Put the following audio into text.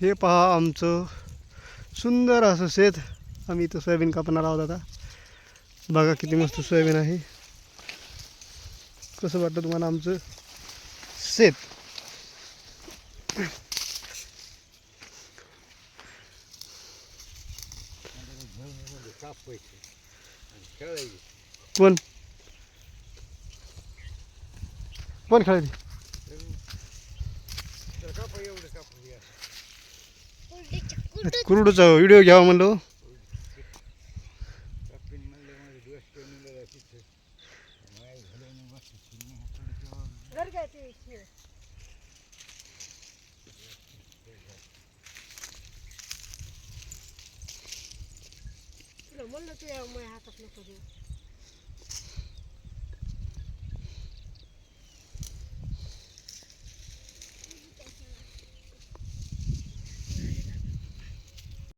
हे पहा आमचं सुंदर असं शेत. आम्ही इथं सोयाबीन कापणार आहोत आता. बघा किती मस्त सोयाबीन आहे. कसं वाटतं तुम्हाला आमचं शेत? कोण? कोण खेळायची कुरडूचा व्हिडिओ घ्यावा म्हणलो म्हणलं तुझ्या माझ्या हातात नको देऊ